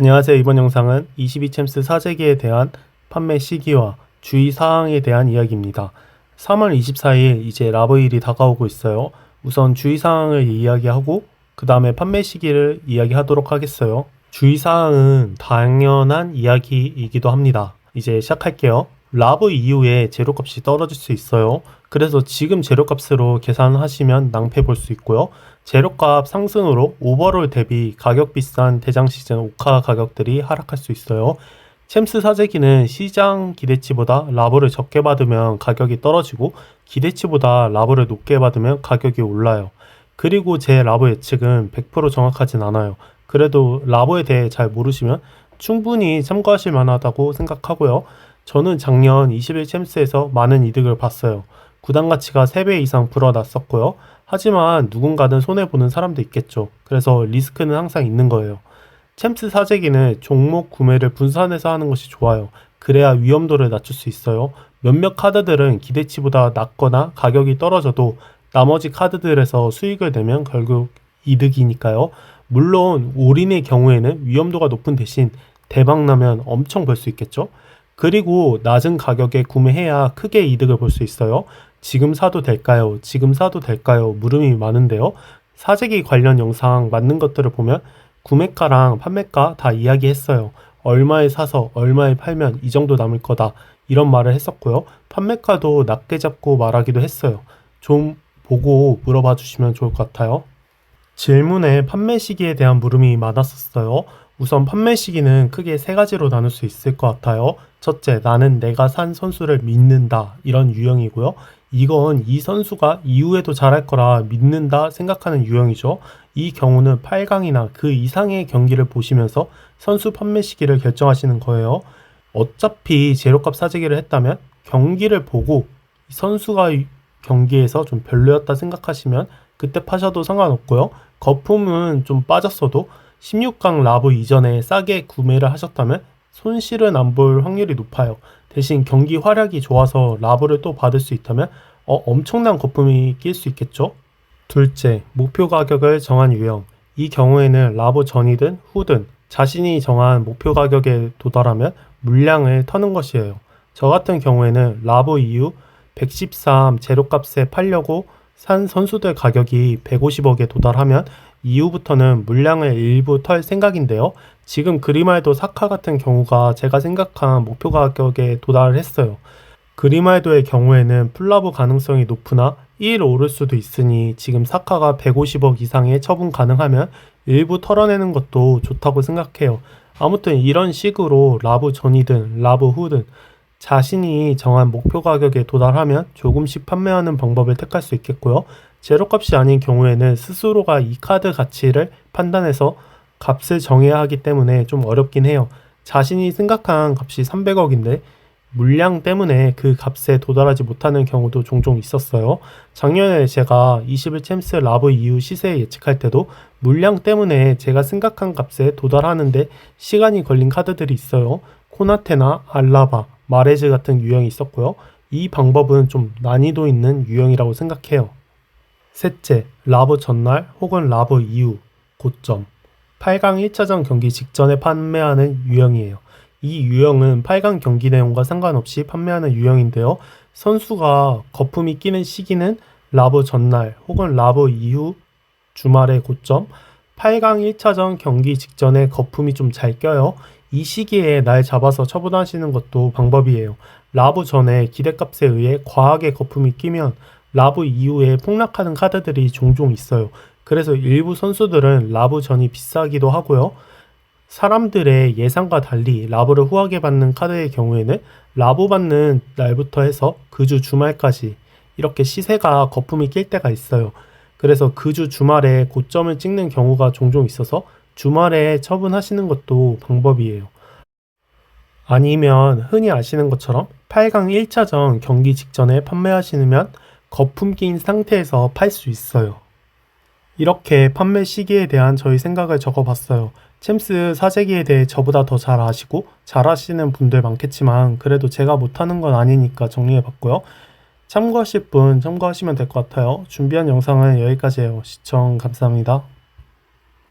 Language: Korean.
안녕하세요. 이번 영상은 22챔스 사재기에 대한 판매 시기와 주의 사항에 대한 이야기입니다. 3월 24일 이제 라보일이 다가오고 있어요. 우선 주의 사항을 이야기하고 그 다음에 판매 시기를 이야기하도록 하겠어요. 주의 사항은 당연한 이야기이기도 합니다. 이제 시작할게요. 라보 이후에 재료값이 떨어질 수 있어요. 그래서 지금 재료값으로 계산하시면 낭패 볼 수 있고요. 재료값 상승으로 오버롤 대비 가격 비싼 대장 시즌 오카 가격들이 하락할 수 있어요. 챔스 사재기는 시장 기대치보다 라보를 적게 받으면 가격이 떨어지고 기대치보다 라보를 높게 받으면 가격이 올라요. 그리고 제 라보 예측은 100% 정확하진 않아요. 그래도 라보에 대해 잘 모르시면 충분히 참고하실 만하다고 생각하고요. 저는 작년 21 챔스에서 많은 이득을 봤어요. 구단 가치가 3배 이상 불어났었고요. 하지만 누군가는 손해보는 사람도 있겠죠. 그래서 리스크는 항상 있는 거예요. 챔스 사재기는 종목 구매를 분산해서 하는 것이 좋아요. 그래야 위험도를 낮출 수 있어요. 몇몇 카드들은 기대치보다 낮거나 가격이 떨어져도 나머지 카드들에서 수익을 내면 결국 이득이니까요. 물론 올인의 경우에는 위험도가 높은 대신 대박 나면 엄청 벌 수 있겠죠. 그리고 낮은 가격에 구매해야 크게 이득을 볼 수 있어요. 지금 사도 될까요? 지금 사도 될까요? 물음이 많은데요. 사재기 관련 영상 맞는 것들을 보면 구매가랑 판매가 다 이야기했어요. 얼마에 사서 얼마에 팔면 이 정도 남을 거다. 이런 말을 했었고요. 판매가도 낮게 잡고 말하기도 했어요. 좀 보고 물어봐 주시면 좋을 것 같아요. 질문에 판매 시기에 대한 물음이 많았었어요. 우선 판매 시기는 크게 세 가지로 나눌 수 있을 것 같아요. 첫째, 나는 내가 산 선수를 믿는다. 이런 유형이고요. 이건 이 선수가 이후에도 잘할 거라 믿는다 생각하는 유형이죠. 이 경우는 8강이나 그 이상의 경기를 보시면서 선수 판매 시기를 결정하시는 거예요. 어차피 재료값 사재기를 했다면 경기를 보고 이 선수가 이 경기에서 좀 별로였다 생각하시면 그때 파셔도 상관없고요. 거품은 좀 빠졌어도 16강 라보 이전에 싸게 구매를 하셨다면 손실은 안 볼 확률이 높아요. 대신 경기 활약이 좋아서 라보를 또 받을 수 있다면 어, 엄청난 거품이 낄 수 있겠죠? 둘째, 목표 가격을 정한 유형. 이 경우에는 라보 전이든 후든 자신이 정한 목표 가격에 도달하면 물량을 터는 것이에요. 저 같은 경우에는 라보 이후 113 제로값에 팔려고 산 선수들 가격이 150억에 도달하면 이후부터는 물량을 일부 털 생각인데요. 지금 그리말도 사카 같은 경우가 제가 생각한 목표 가격에 도달을 했어요. 그리말도의 경우에는 플라브 가능성이 높으나 1 오를 수도 있으니 지금 사카가 150억 이상의 처분 가능하면 일부 털어내는 것도 좋다고 생각해요. 아무튼 이런 식으로 라브 전이든 라브 후든 자신이 정한 목표 가격에 도달하면 조금씩 판매하는 방법을 택할 수 있겠고요. 제로값이 아닌 경우에는 스스로가 이 카드 가치를 판단해서 값을 정해야 하기 때문에 좀 어렵긴 해요. 자신이 생각한 값이 300억인데 물량 때문에 그 값에 도달하지 못하는 경우도 종종 있었어요. 작년에 제가 21 챔스 라브 이후 시세 예측할 때도 물량 때문에 제가 생각한 값에 도달하는데 시간이 걸린 카드들이 있어요. 코나테나 알라바, 마레즈 같은 유형이 있었고요. 이 방법은 좀 난이도 있는 유형이라고 생각해요. 셋째, 라브 전날 혹은 라브 이후 고점. 8강 1차전 경기 직전에 판매하는 유형이에요. 이 유형은 8강 경기 내용과 상관없이 판매하는 유형인데요. 선수가 거품이 끼는 시기는 라브 전날 혹은 라브 이후 주말의 고점. 8강 1차전 경기 직전에 거품이 좀 잘 껴요. 이 시기에 날 잡아서 처분하시는 것도 방법이에요. 라브 전에 기대값에 의해 과하게 거품이 끼면 라브 이후에 폭락하는 카드들이 종종 있어요. 그래서 일부 선수들은 라브 전이 비싸기도 하고요. 사람들의 예상과 달리 라브를 후하게 받는 카드의 경우에는 라브 받는 날부터 해서 그 주 주말까지 이렇게 시세가 거품이 낄 때가 있어요. 그래서 그 주 주말에 고점을 찍는 경우가 종종 있어서 주말에 처분하시는 것도 방법이에요. 아니면 흔히 아시는 것처럼 8강 1차전 경기 직전에 판매하시면 거품 낀 상태에서 팔 수 있어요. 이렇게 판매 시기에 대한 저희 생각을 적어봤어요. 챔스 사재기에 대해 저보다 더 잘 아시고 잘 아시는 분들 많겠지만 그래도 제가 못하는 건 아니니까 정리해봤고요. 참고하실 분 참고하시면 될 것 같아요. 준비한 영상은 여기까지예요. 시청 감사합니다.